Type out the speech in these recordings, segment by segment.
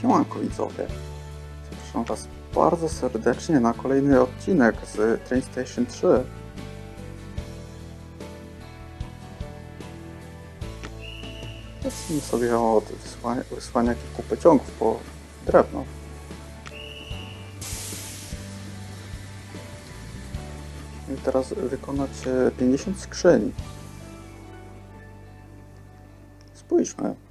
Siemanko widzowie. Zapraszam Was bardzo serdecznie na kolejny odcinek z Train Station 3. Zacznijmy sobie od wysłania, wysłania kilku pociągów po drewno. I teraz wykonać e, 50 skrzyń. Spójrzmy.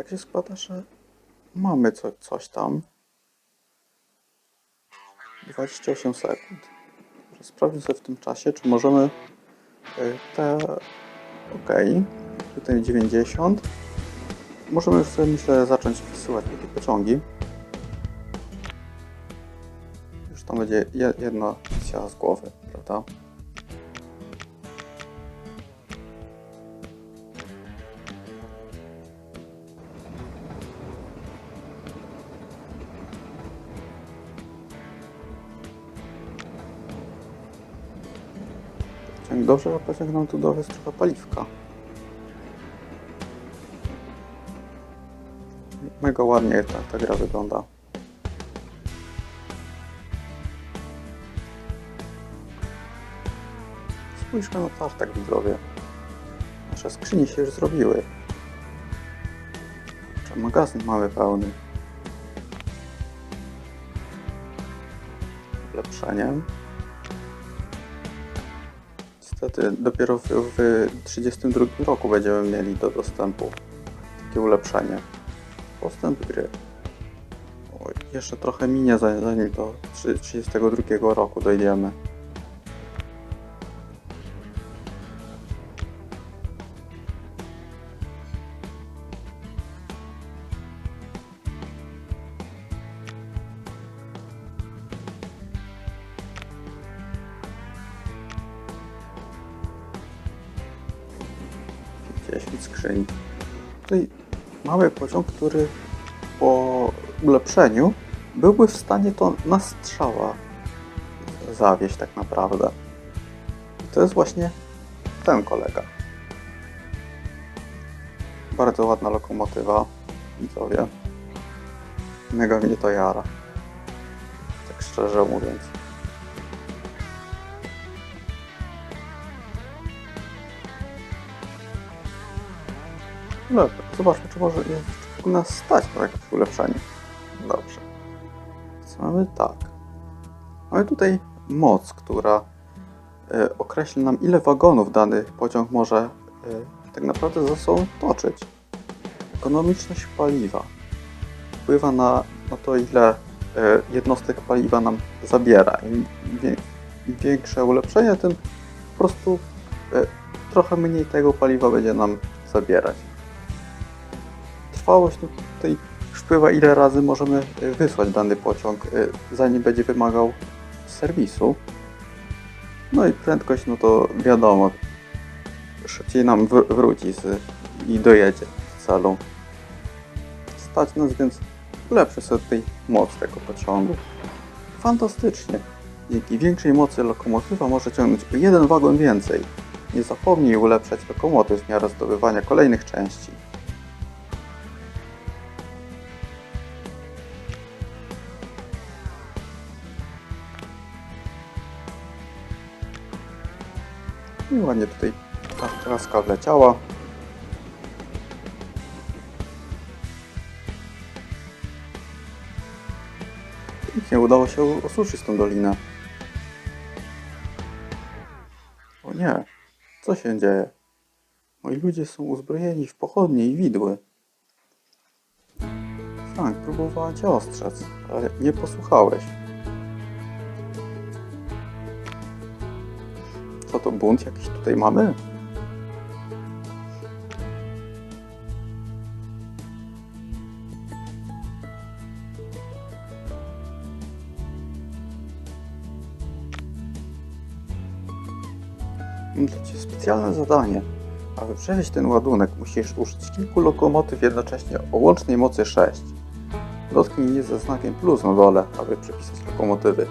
Tak się składa, że mamy co, coś tam. 28 sekund. Sprawdźmy sobie w tym czasie, czy możemy y, te... Ok. Tutaj 90. Możemy już sobie, myślę, zacząć wysyłać takie pociągi. Już tam będzie je- jedna misja z głowy, prawda? Dobrze, że pociąg nam tu dowieźć trochę paliwka. Mega ładnie ta, ta gra wygląda. Spójrzmy na tartak widzowie. Nasze skrzynie się już zrobiły. Czy magazyn mamy pełny. Ulepszeniem. Niestety dopiero w, w 32 roku będziemy mieli do dostępu takie ulepszenie. Postęp gry. Oj, jeszcze trochę minie za- zanim do 3 32 roku dojdziemy. Mamy pociąg, który po ulepszeniu byłby w stanie to na strzała zawieść tak naprawdę. To jest właśnie ten kolega. Bardzo ładna lokomotywa, widzowie. Mega mnie to jara. Tak szczerze mówiąc. Dobra, zobaczmy, czy może jest nas stać na jakieś ulepszenie. Dobrze. Co mamy? Tak. Mamy tutaj moc, która e, określi nam, ile wagonów dany pociąg może e, tak naprawdę ze sobą toczyć. Ekonomiczność paliwa wpływa na, na to, ile e, jednostek paliwa nam zabiera. Im, większe ulepszenie, tym po prostu trochę mniej tego paliwa będzie nam zabierać trwałość no tutaj wpływa ile razy możemy y, wysłać dany pociąg, y, zanim będzie wymagał serwisu. No i prędkość, no to wiadomo, szybciej nam wr- wróci z, i dojedzie do celu. Stać nas więc lepszy sobie tutaj moc tego pociągu. Fantastycznie. Dzięki większej mocy lokomotywa może ciągnąć jeden wagon więcej. Nie zapomnij ulepszać lokomotyw w miarę zdobywania kolejnych części. I ładnie tutaj ta kraska wleciała. Pięknie udało się osuszyć tą dolinę. O nie, co się dzieje? Moi ludzie są uzbrojeni w pochodnie i widły. Frank, próbowałem cię ostrzec, ale nie posłuchałeś. To bunt jakiś tutaj mamy? Ciebie specjalne zadanie. Aby przewieźć ten ładunek, musisz użyć kilku lokomotyw jednocześnie o łącznej mocy 6. Dotknij je ze znakiem plus na dole, aby przepisać lokomotywy.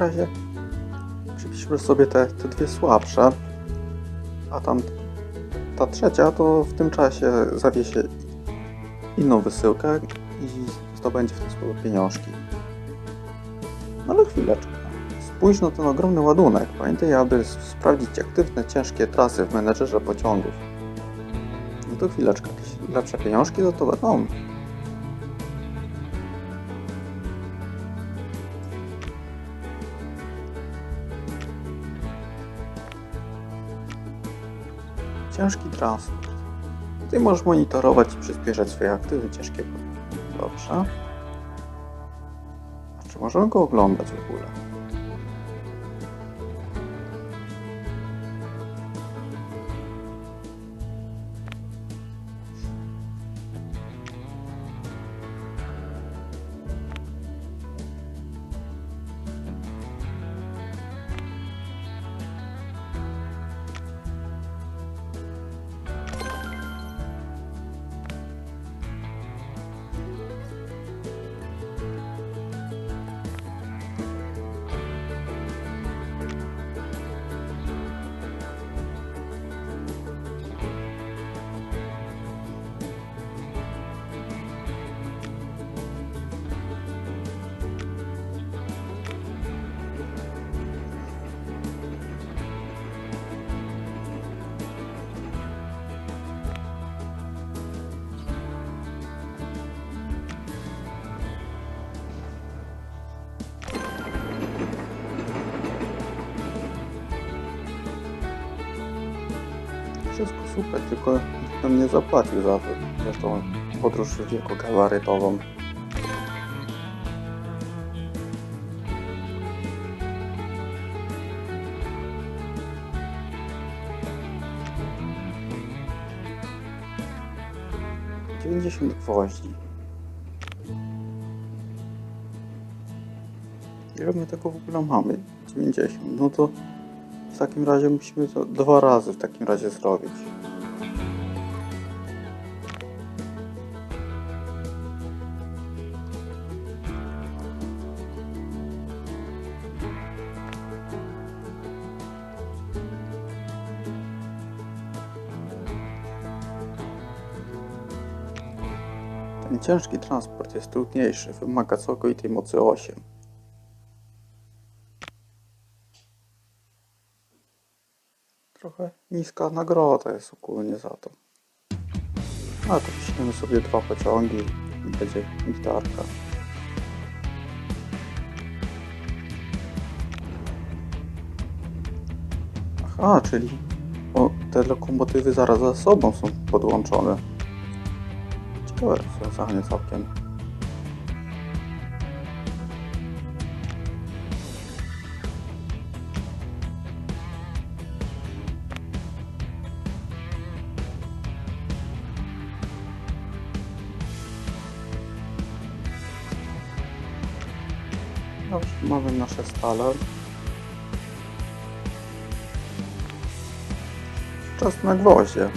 Takim razie przypiszmy sobie te, te dwie słabsze, a tam ta trzecia to w tym czasie zawiesie inną wysyłkę i zdobędzie w ten sposób pieniążki. No ale chwileczkę. Spójrz na ten ogromny ładunek. Pamiętaj, aby sprawdzić aktywne, ciężkie trasy w menedżerze pociągów. No to chwileczkę. Jakieś lepsze pieniążki za to będą. Ciężki transport. Ty możesz monitorować i przyspieszać swoje aktywy ciężkiego. Dobrze. A czy możemy go oglądać w ogóle? Super, tylko nam nie zapłacił za to. Zresztą podróż wielkogabarytową. Dziewięćdziesiąt gwoździ. Ile my tego w ogóle mamy? 90. No to w takim razie musimy to dwa razy w takim razie zrobić. Ciężki transport jest trudniejszy, wymaga całkowitej mocy 8. Trochę niska nagroda jest ogólnie za to. A to piszemy sobie dwa pociągi i będzie gitarka. Aha, czyli o, te lokomotywy zaraz za sobą są podłączone. Ciekawe rozwiązanie całkiem. Dobrze, mamy nasze stale. Czas na gwoździe.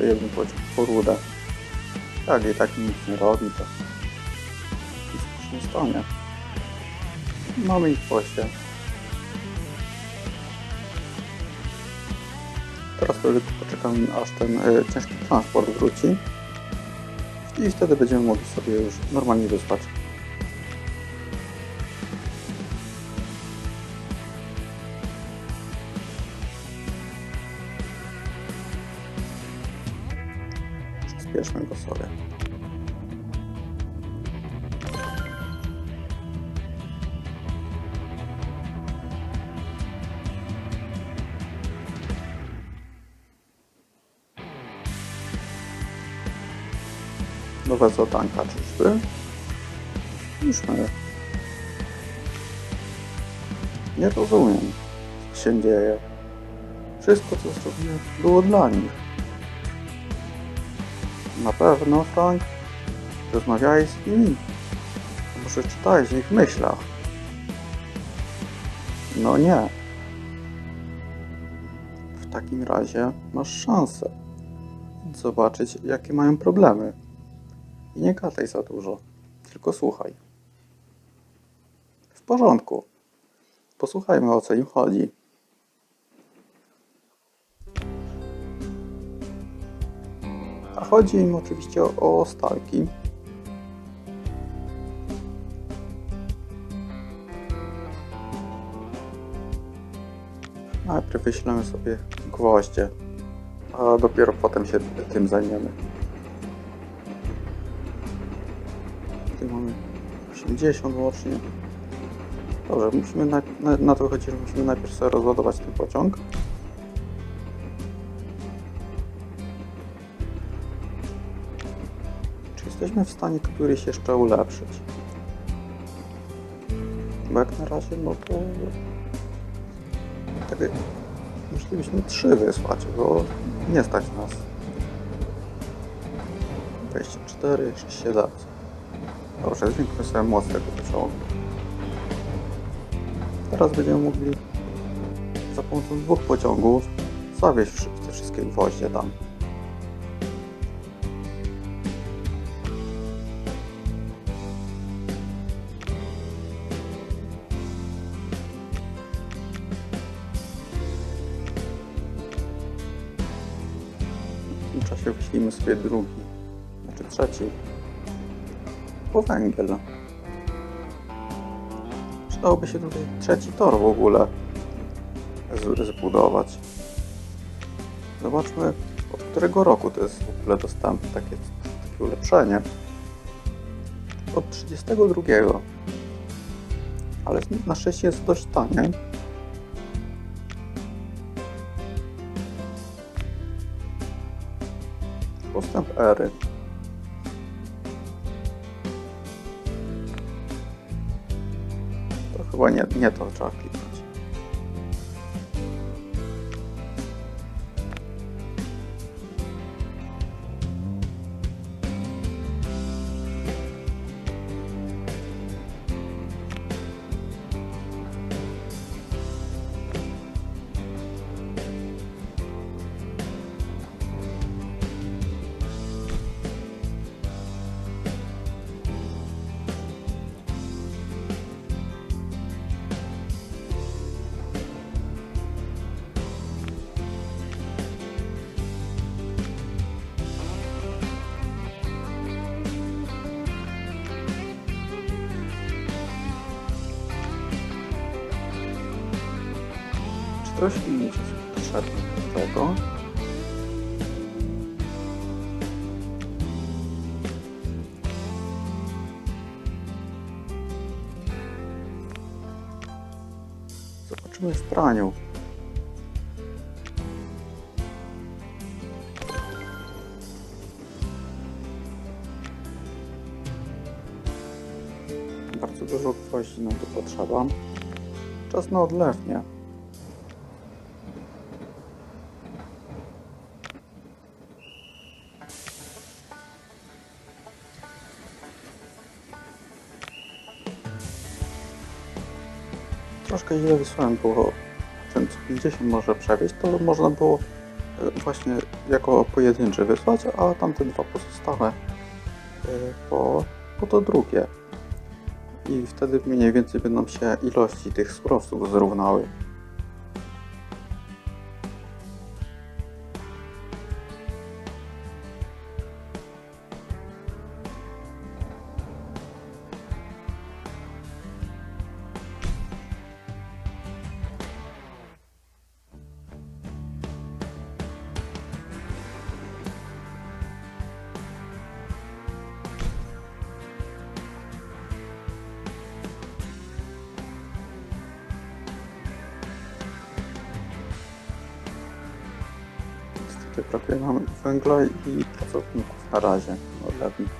To jeden pociąg po rudę. Tak, i tak nic nie robi, to nic już nie stanie. Mamy ich w poście. Teraz tylko poczekamy, aż ten y, ciężki transport wróci. I wtedy będziemy mogli sobie już normalnie wyspać. Przyspieszmy go sobie. Nowe zadanka czyżby? Już. Nie rozumiem, co się dzieje. Wszystko, co zrobiłem, było dla nich. Na pewno, Frank? Rozmawiałeś z nimi? Może czytałeś w ich myślach? No nie. W takim razie masz szansę zobaczyć, jakie mają problemy. I nie gadaj za dużo, tylko słuchaj. W porządku. Posłuchajmy, o co im chodzi. Chodzi im oczywiście o, o stalki. Najpierw wyślemy sobie gwoździe, a dopiero potem się tym zajmiemy. Tutaj mamy 80 łącznie. Dobrze, musimy na, na, na to że musimy najpierw sobie rozładować ten pociąg. Jesteśmy w stanie któryś jeszcze ulepszyć? Bo jak na razie, no to... Tak, musielibyśmy trzy wysłać, bo nie stać nas. 24, 7. Dobrze, zwiększmy sobie moc tego pociągu. Teraz będziemy mogli za pomocą dwóch pociągów zawieźć te wszystkie gwoździe tam. W tym czasie wyślimy sobie drugi, znaczy trzeci, po węgiel. Przydałoby się tutaj trzeci tor w ogóle zbudować. Zobaczmy, od którego roku to jest w ogóle dostępne takie, takie ulepszenie. Od 32. Ale na szczęście jest dość tanie. Postęp ery. To chyba nie, nie to trzeba kliknąć. Silnik jest potrzebny do tego? Zobaczymy w praniu. Bardzo dużo nam tu potrzeba. Czas na odlewnię. Troszkę źle wysłałem, bo ten co 50 może przewieźć, to można było e, właśnie jako pojedynczy wysłać, a tamte dwa pozostałe e, po, po to drugie. I wtedy mniej więcej będą się ilości tych surowców zrównały. Brakuje nam węgla i pracowników na razie. Odlewni.